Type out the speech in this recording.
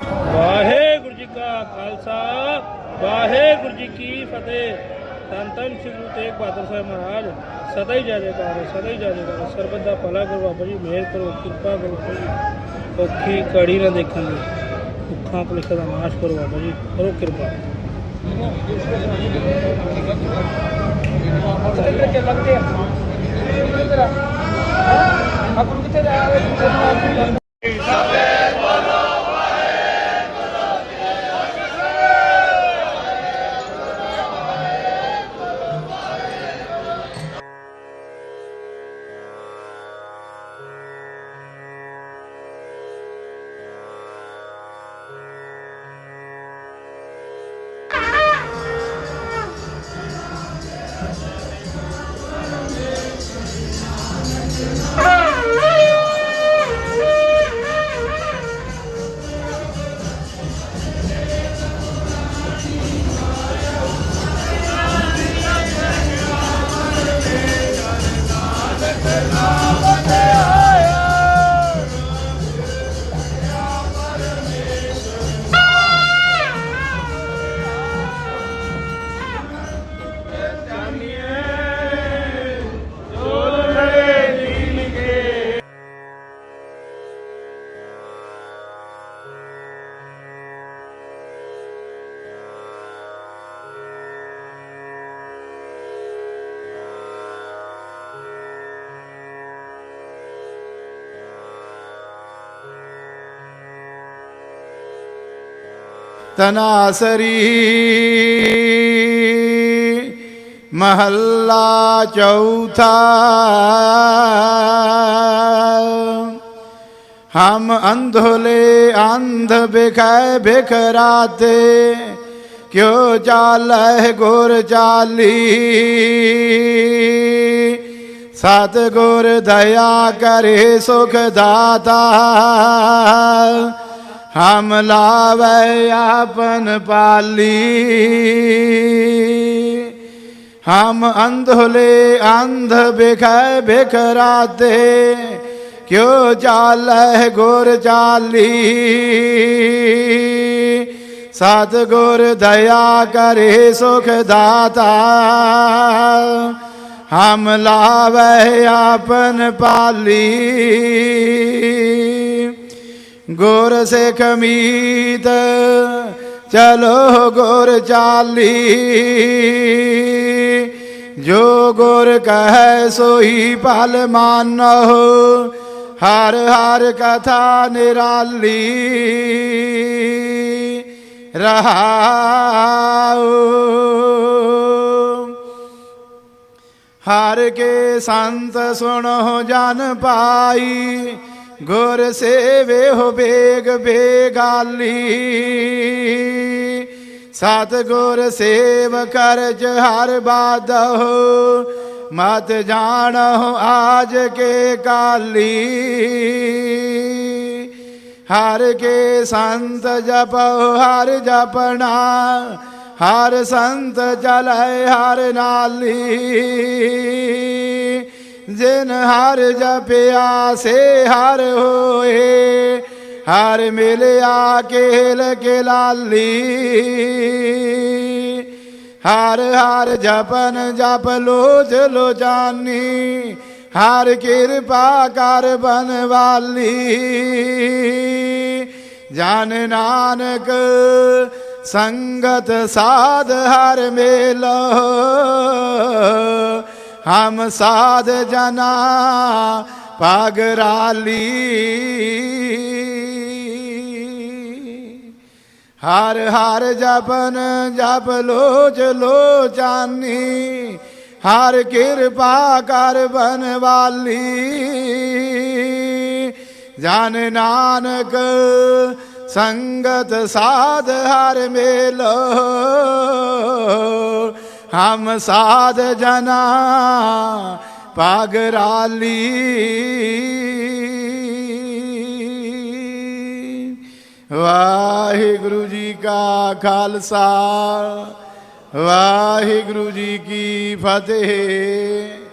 ਵਾਹਿਗੁਰੂ ਜੀ ਕਾ ਖਾਲਸਾ, ਵਾਹਿਗੁਰੂ ਜੀ ਕੀ ਫਤਿਹ। ਧੰਨ ਧੰਨ ਸ੍ਰੀ ਗੁਰੂ ਤੇਗ ਬਹਾਦਰ ਸਾਹਿਬ ਮਹਾਰਾਜ। ਸਦਾ ਹੀ ਜੈ ਜੈਕਾਰ ਸਦਾ ਹੀ ਜੈ ਜੈਕਾਰ ਸਰਬਤ ਦਾ ਭਲਾ ਕਰੋ ਬਾਬਾ ਜੀ, ਮਿਹਰ ਕਰੋ, ਕਿਰਪਾ ਕਰੋ। ਜੀ ਔਖੀ ਕੜੀ ਨਾ ਦੇਖਾਂਗੇ ਦੁੱਖਾਂ ਕਲੇਸ਼ਾਂ ਦਾ ਨਾਸ਼ ਕਰੋ ਬਾਬਾ ਜੀ, ਕਰੋ ਕਿਰਪਾ। ਤਨਾਸਰੀ ਮਹੱਲਾ ਚੌਥਾ ਹਮ ਅੰਧੋਲੇ ਅੰਧ ਬਿਖੈ ਬਿਖਰਾਤੇ ਕਿਉ ਚਾਲੈ ਗੁਰ ਚਾਲੀ ਸਤ ਗੁਰ ਦਇਆ ਕਰੇ ਸੁਖ ਦਾਤਾ ਹਮ ਲਾਵੇ ਆਪਨ ਪਾਲੀ। ਹਮ ਅੰਧਲੇ ਅੰਧ ਬਿਖੈ ਬਿਖਰਾਤੇ, ਕਿਉ ਚਾਲੈ ਗੁਰ ਜਾਲੀ ਸਤ ਗੁਰ ਦਇਆ ਕਰੇ ਸੁਖ ਦਾਤਾ। ਹਮ ਲਾਵੇ ਆਪਨ ਪਾਲੀ। ਗੁਰ ਸਿੱਖ ਮੀਤ, ਚਲੋ ਗੁਰ ਚਾਲੀ। ਜੋ ਗੁਰ ਕਹੈ ਸੋਈ ਭਲ ਮਾਨੋ, ਹਰ ਹਰ ਕਥਾ ਨਿਰਾਲੀ। ਰਹਾਉ। ਹਰ ਕੇ ਸੰਤ ਸੁਣੋ ਜਨ ਪਾਈ ਗੁਰ ਸੇਵੇ ਹੋ ਬੇਗ ਬੇਗਾਲੀ। ਸਤ ਗੁਰ ਸੇਵ ਕਰਜ ਹਰ ਬਾਦਹੁ। ਮਤ ਜਾਣਹੁ ਆਜ ਕੇ ਕਾਲੀ। ਹਰ ਕੇ ਸੰਤ ਜਪਉ ਹਰ ਜਪਣਾ। ਹਰ ਸੰਤ ਚਲੈ ਹਰ ਨਾਲੀ। ਜਿਨ ਹਰ ਜਪਿਆ ਸੇ ਹਰ ਹੋਏ, ਹਰ ਮਿਲਿਆ ਕੇਲ ਕੇ ਲਾਲੀ ਹਰ ਹਰ ਜਪਨ ਜਪ ਲੋਚ ਲੋਚਾਨੀ, ਹਰ ਕਿਰਪਾ ਕਰ ਬਨਵਾਲੀ। ਜਨ ਨਾਨਕ ਸੰਗਤ ਸਾਧ ਹਰ ਮੇਲੋ ਹਮ ਸਾਧ ਜਨਾ ਪਾਗਰਾਲੀ ਹਰ ਹਰ ਜਪਨ ਜਪ ਲੋਚ ਜਾਨੀ। ਹਰ ਕਿਰਪਾ ਕਰ ਬਨਵਾਲੀ ਜਾਨ ਨਾਨਕ ਸੰਗਤ ਸਾਧ ਹਰ ਮੇਲੋ। ਹਮ ਸਾਧ ਜਨਾ ਪਾਗਰਾਲੀ ਵਾਹਿਗੁਰੂ ਜੀ ਕਾ ਖਾਲਸਾ ਵਾਹਿਗੁਰੂ ਜੀ ਕੀ ਫਤਿਹ।